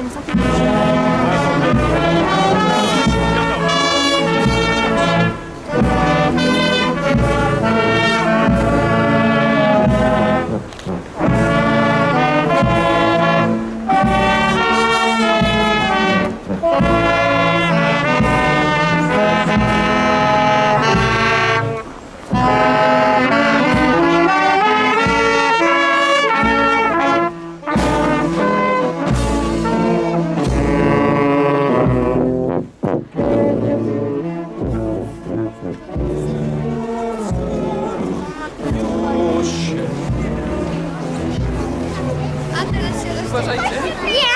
Você não sabe.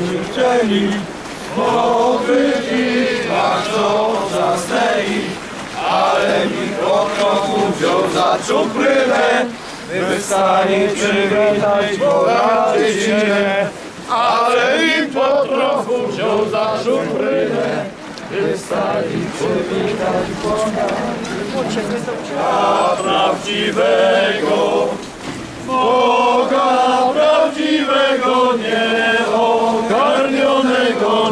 nie chcieli, bo byli bardzo zasnęli. Ale mi po kroku wziął za czuprynę, by stanie przywitać Boga dziecinę. Ale mi po trochu wziął za czuprynę, by stanie przywitać Boga a prawdziwego Boga prawdziwego nieogarnionego,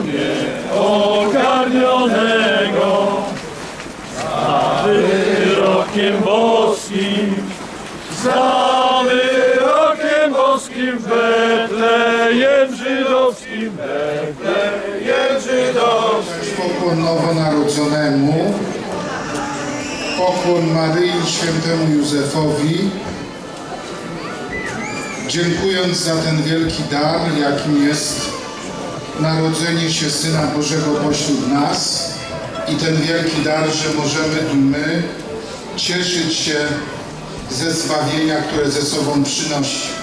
nieogarnionego za wyrokiem boskim za wyrokiem boskim w Betlejem żydowskim. Betlejem żydowskim. Pokłon nowonarodzonemu, pokłon Maryi Świętemu Józefowi, dziękując za ten wielki dar, jakim jest narodzenie się Syna Bożego pośród nas i ten wielki dar, że możemy my cieszyć się ze zbawienia, które ze sobą przynosi.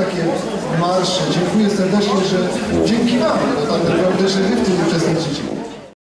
Takie marsze. Dziękuję serdecznie, że dzięki Wam, no tak naprawdę, że Wy w tym uczestniczycie.